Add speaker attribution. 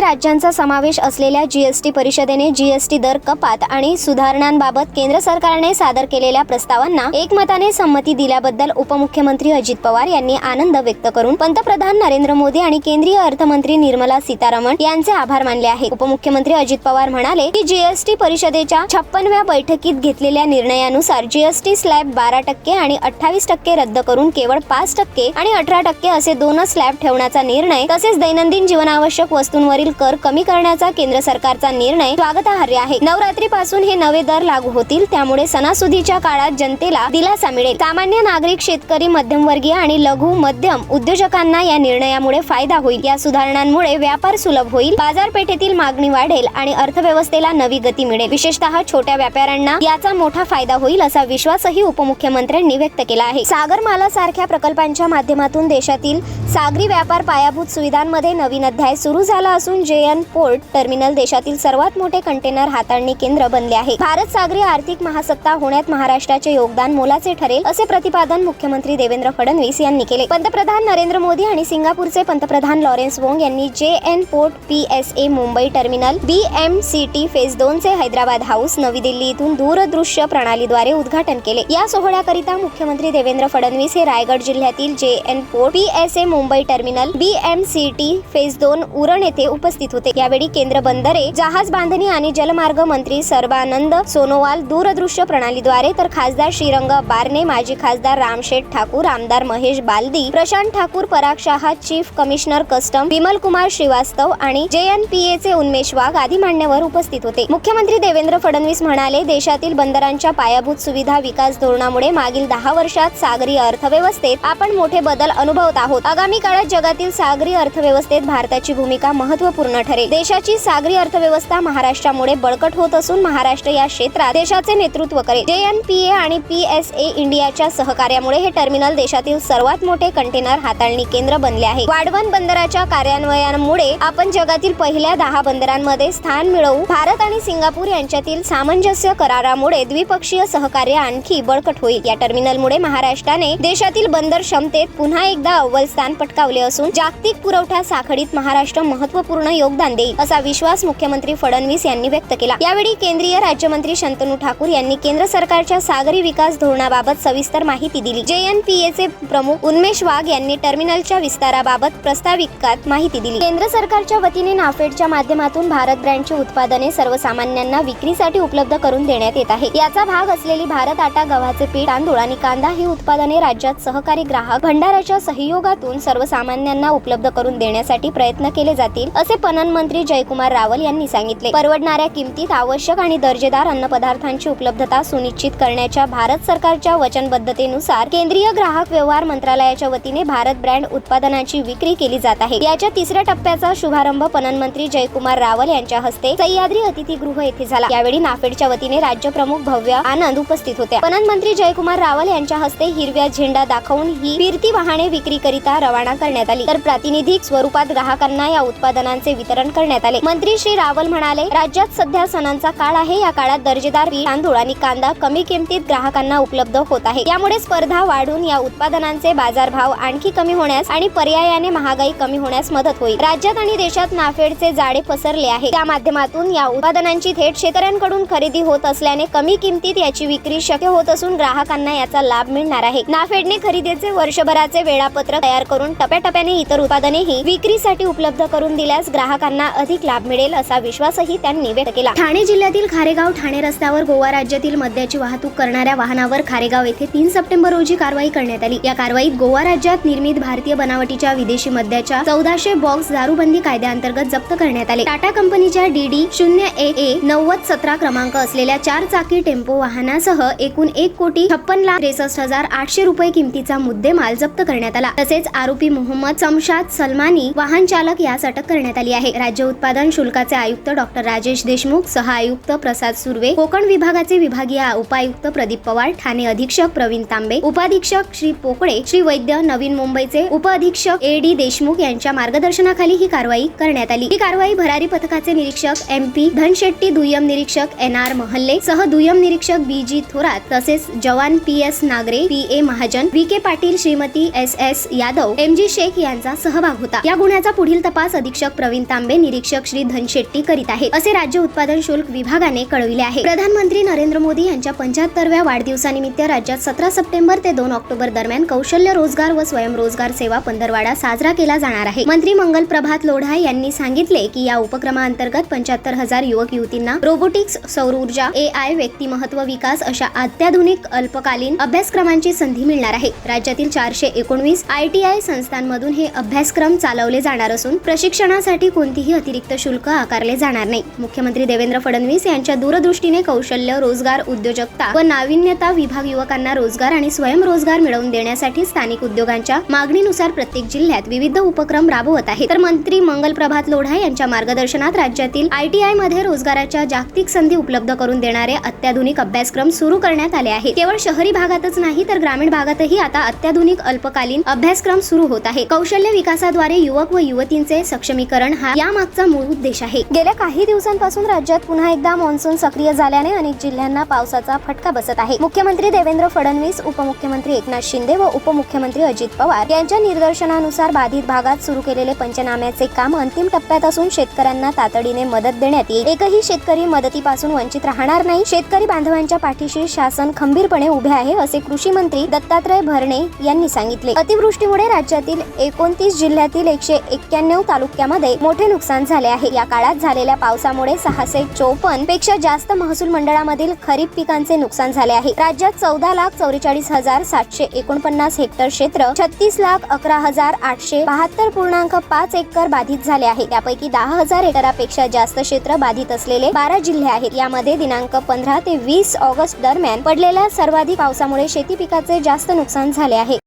Speaker 1: काही राज्यांचा समावेश असलेल्या जीएसटी परिषदेने जीएसटी दर कपात आणि सुधारणांबाबत केंद्र सरकारने सादर केलेल्या प्रस्तावांना एकमताने संमती दिल्याबद्दल उपमुख्यमंत्री अजित पवार यांनी आनंद व्यक्त करून पंतप्रधान नरेंद्र मोदी आणि केंद्रीय अर्थमंत्री निर्मला सीतारामन यांचे आभार मानले आहेत. उपमुख्यमंत्री अजित पवार म्हणाले की जीएसटी परिषदेच्या छप्पनव्या बैठकीत घेतलेल्या निर्णयानुसार जीएसटी स्लॅब बारा टक्के आणि अठ्ठावीस टक्के रद्द करून केवळ पाच टक्के आणि अठरा टक्के असे दोनच स्लॅब ठेवण्याचा निर्णय तसेच दैनंदिन जीवनावश्यक वस्तूंवरील कर कमी करण्याचा केंद्र सरकारचा निर्णय स्वागतार्ह आहे. नवरात्रीपासून हे नवे दर लागू होतील त्यामुळे सणासुदीच्या काळात जनतेला दिलासा मिळेल. सामान्य नागरिक शेतकरी मध्यमवर्गीय आणि लघु मध्यम उद्योजकांना या निर्णयामुळे फायदा होईल. या सुधारणांमुळे व्यापार सुलभ होईल बाजारपेठेतील मागणी वाढेल आणि अर्थव्यवस्थेला नवी गती मिळेल. विशेषतः छोट्या व्यापाऱ्यांना याचा मोठा फायदा होईल असा विश्वासही उपमुख्यमंत्र्यांनी व्यक्त केला आहे. सागरमाला सारख्या प्रकल्पांच्या माध्यमातून देशातील सागरी व्यापार पायाभूत सुविधांमध्ये नवीन अध्याय सुरू झाला असून जेएन पोर्ट टर्मिनल देशातील सर्वात मोठे कंटेनर हाताळणी केंद्र बनले आहे. भारत सागरी आर्थिक महासत्ता होण्यात महाराष्ट्राचे योगदान मोलाचे ठरेल असे प्रतिपादन मुख्यमंत्री देवेंद्र फडणवीस यांनी केले. पंतप्रधान नरेंद्र मोदी आणि सिंगापूरचे पंतप्रधान लॉरेन्स वोंग यांनी J N port P S A Mumbai terminal B M C T phase दोन चे हैदराबाद हाऊस नवी दिल्ली इथून दूरदृश्य प्रणालीद्वारे उद्घाटन केले. या सोहळ्याकरिता मुख्यमंत्री देवेंद्र फडणवीस हे रायगड जिल्ह्यातील J N port P S A Mumbai terminal B M C T phase दोन उरण येथे उप उपस्थित होते. यावेळी केंद्र बंदरे जहाज बांधणी आणि जलमार्ग मंत्री सर्बानंद सोनोवाल दूरदृश्य प्रणालीद्वारे तर खासदार श्रीरंग बारणे माजी खासदार रामशेठ ठाकूर आमदार Mahesh Baldi Prashant Thakur Parag Shah chief commissioner custom Vimal Kumar Shrivastava आणि जे एन पी ए चे उन्मेष वाघ आदी मान्यवर उपस्थित होते. मुख्यमंत्री देवेंद्र फडणवीस म्हणाले देशातील बंदरांच्या पायाभूत सुविधा विकास धोरणामुळे मागील दहा वर्षात सागरी अर्थव्यवस्थेत आपण मोठे बदल अनुभवत आहोत. आगामी काळात जगातील सागरी अर्थव्यवस्थेत भारताची भूमिका महत्त्वपूर्ण ठरेल. देशाची सागरी अर्थव्यवस्था महाराष्ट्रामुळे बळकट होत असून महाराष्ट्र या क्षेत्रात देशाचे नेतृत्व करेल. जे एन पी ए आणि पी एस ए इंडियाच्या सहकार्यामुळे हे टर्मिनल देशातील सर्वात मोठे कंटेनर हाताळणी केंद्र बनले आहे. वाढवण बंदराच्या कार्यान्वयनामुळे आपण जगातील पहिल्या दहा बंदरांमध्ये स्थान मिळवू. भारत आणि सिंगापूर यांच्यातील सामंजस्य करारामुळे द्विपक्षीय सहकार्य आणखी बळकट होईल. या टर्मिनलमुळे महाराष्ट्राने देशातील बंदर क्षमतेत पुन्हा एकदा अव्वल स्थान पटकावले असून जागतिक पुरवठा साखळीत महाराष्ट्र महत्त्वपूर्ण योगदान देईल असा विश्वास मुख्यमंत्री फडणवीस यांनी व्यक्त केला. यावेळी केंद्रीय राज्यमंत्री शंतनू ठाकूर यांनी केंद्र सरकारच्या सागरी विकास धोरणाबाबत सविस्तर माहिती दिली. जे एन पी ए चे प्रमुख उन्मेश वाघ यांनी टर्मिनलच्या विस्ताराबाबत प्रस्ताविकात माहिती दिली. केंद्र सरकारच्या वतीने नाफेडच्या माध्यमातून भारत ब्रँडची उत्पादने सर्वसामान्यांना विक्रीसाठी उपलब्ध करून देण्यात येत आहे. याचा भाग असलेली भारत आटा गव्हाचे पीठ तांदूळ आणि कांदा ही उत्पादने राज्यात सहकारी ग्राहक भंडाराच्या सहयोगातून सर्वसामान्यांना उपलब्ध करून देण्यासाठी प्रयत्न केले जातील असे पणन मंत्री जयकुमार रावल यांनी सांगितले परवडणाऱ्या किमतीत आवश्यक आणि दर्जेदार अन्नपदार्थांची उपलब्धता सुनिश्चित करण्याच्या भारत सरकारच्या वचनबद्धतेनुसार केंद्रीय ग्राहक व्यवहार मंत्रालयाच्या वतीने भारत ब्रँड उत्पादनाची विक्री केली जात आहे. याच्या तिसऱ्या टप्प्याचा शुभारंभ पणन मंत्री जयकुमार रावल यांच्या हस्ते सह्याद्री अतिथीगृह येथे झाला. यावेळी नाफेडच्या वतीने राज्य प्रमुख भव्य आनंद उपस्थित होत्या. पणन मंत्री जयकुमार रावल यांच्या हस्ते हिरव्या झेंडा दाखवून ही फिरती वाहने विक्रीकरिता रवाना करण्यात आली. तर प्रातिनिधिक स्वरूपात ग्राहकांना या उत्पादनांचा वितरण करण्यात आले. मंत्री श्री रावल म्हणाले राज्यात सध्या सणांचा काळ आहे. या काळात दर्जेदार पीठ, तांदूळ आणि कांदा कमी किमतीत ग्राहकांना उपलब्ध होत आहे. यामुळे स्पर्धा वाढून या उत्पादनांचे बाजारभाव आणखी कमी होण्यास आणि पर्यायाने महागाई कमी होण्यास मदत होईल. राज्यात आणि देशात नाफेडचे जाळे पसरले आहे त्या माध्यमातून या उत्पादनांची थेट शेतकऱ्यांकडून खरेदी होत असल्याने कमी किमतीत याची विक्री शक्य होत असून ग्राहकांना याचा लाभ मिळणार आहे. नाफेडने खरेदीचे वर्षभराचे वेळापत्रक तयार करून टप्प्याटप्प्याने इतर उत्पादनेही विक्रीसाठी उपलब्ध करून दिल्यास ग्राहकांना अधिक लाभ मिळेल असा विश्वासही त्यांनी व्यक्त केला. ठाणे जिल्ह्यातील खारेगाव ठाणे रस्त्यावर गोवा राज्यातील मद्याची वाहतूक करणाऱ्या वाहनावर खारेगाव येथे तीन सप्टेंबर रोजी कारवाई करण्यात आली. या कारवाईत गोवा राज्यात निर्मित भारतीय बनावटीच्या विदेशी मद्याच्या चौदाशे बॉक्स दारूबंदी कायद्याअंतर्गत जप्त करण्यात आले. टाटा कंपनीच्या डी डी शून्य एक ए नव्वद सतरा क्रमांक असलेल्या चार चाकी टेम्पो वाहनासह एकूण एक कोटी छप्पन लाख त्रेसष्ट हजार आठशे रुपये किमतीचा मुद्देमाल जप्त करण्यात आला. तसेच आरोपी मोहम्मद समशाद सलमानी वाहन चालक यास अटक करण्यात आली. आली आहे. राज्य उत्पादन शुल्काचे आयुक्त डॉक्टर राजेश देशमुख सह आयुक्त प्रसाद सुर्वे कोकण विभागाचे विभागीय उपायुक्त प्रदीप पवार ठाणे अधीक्षक प्रवीण तांबे उपाधीक्षक श्री पोकळे श्री वैद्य नवीन मुंबईचे उप अधीक्षक ए डी देशमुख यांच्या मार्गदर्शनाखाली ही कारवाई करण्यात आली. ही कारवाई भरारी पथकाचे निरीक्षक एम पी धनशेट्टी दुय्यम निरीक्षक एन आर महल्ले सह दुय्यम निरीक्षक बी जी थोरात तसेच जवान P S Nagare P A Mahajan V K Patil Shrimati S S Yadav M G Shaikh यांचा सहभाग होता. या गुन्ह्याचा पुढील तपास अधीक्षक प्रवीण तांबे निरीक्षक श्री धनशेट्टी करीत आहेत. असे राज्य उत्पादन शुल्क विभागाने कळविले आहे. प्रधानमंत्री नरेंद्र मोदी यांच्या पंच्याहत्तरव्या वाढदिवसानिमित्त राज्यात सतरा सप्टेंबर ते दोन ऑक्टोबर दरम्यान कौशल्य रोजगार व स्वयंरोजगार सेवा पंधरवाडा साजरा केला जाणार आहे. मंत्री मंगल प्रभात लोढा यांनी सांगितले की या उपक्रमाअंतर्गत पंच्याहत्तर हजार युवक युवतींना रोबोटिक्स सौर ऊर्जा ए आय व्यक्तिमत्व विकास अशा अत्याधुनिक अल्पकालीन अभ्यासक्रमांची संधी मिळणार आहे. राज्यातील चारशे एकोणवीस आय टी आय संस्थांमधून हे अभ्यासक्रम चालवले जाणार असून प्रशिक्षणासाठी कोणतीही अतिरिक्त शुल्क आकारले जाणार नाही. मुख्यमंत्री देवेंद्र फडणवीस यांच्या दूरदृष्टीने कौशल्य रोजगार उद्योजकता व नाविन्यता विभाग युवकांना रोजगार आणि स्वयंरोजगार मिळवून देण्यासाठी स्थानिक उद्योगांच्या मागणीनुसार प्रत्येक जिल्ह्यात विविध उपक्रम राबवत आहे तर मंत्री मंगल प्रभात लोढा यांच्या मार्गदर्शनात राज्यातील आयटीआयमध्ये रोजगाराच्या जागतिक संधी उपलब्ध करून देणारे अत्याधुनिक अभ्यासक्रम सुरू करण्यात आले आहेत. केवळ शहरी भागातच नाही तर ग्रामीण भागातही आता अत्याधुनिक अल्पकालीन अभ्यासक्रम सुरू होत आहे कौशल्य विकासाद्वारे युवक व युवतींचे सक्षमीकरण हा यामागचा मूळ उद्देश आहे. गेल्या काही दिवसांपासून राज्यात पुन्हा एकदा मान्सून सक्रिय झाल्याने अनेक जिल्ह्यांना पावसाचा फटका बसत आहे. मुख्यमंत्री देवेंद्र फडणवीस उपमुख्यमंत्री एकनाथ शिंदे व उपमुख्यमंत्री अजित पवार यांच्या निर्देशनानुसार बाधित भागात सुरू केलेले पंचनाम्याचे काम अंतिम टप्प्यात असून शेतकऱ्यांना तातडीने मदत देण्यात येईल. एकही शेतकरी मदतीपासून वंचित राहणार नाही. शेतकरी बांधवांच्या पाठीशी शासन खंबीरपणे उभे आहे असे कृषी मंत्री दत्तात्रय भरणे यांनी सांगितले. अतिवृष्टीमुळे राज्यातील एकोणतीस जिल्ह्यातील एकशे एक्क्याण्णव तालुक्यामध्ये मोठे नुकसान झाले आहे. या काळात झालेल्या पावसामुळे सहाशे चोपन्नपेक्षा जास्त महसूल मंडळामधील खरीप पिकांचे नुकसान झाले आहे. राज्यात चौदा लाख चौवेचाळीस हजार सातशे एकोणपन्नास हेक्टर क्षेत्र छत्तीस लाख अकरा हजार आठशे बहात्तर पूर्णांक पाच एकर बाधित झाले आहे. त्यापैकी दहा हजार एकरापेक्षा जास्त क्षेत्र बाधित असलेले बारा जिल्हे आहेत. यामध्ये दिनांक पंधरा ते वीस ऑगस्ट दरम्यान पडलेल्या सर्वाधिक पावसामुळे शेती पिकाचे जास्त नुकसान झाले आहे.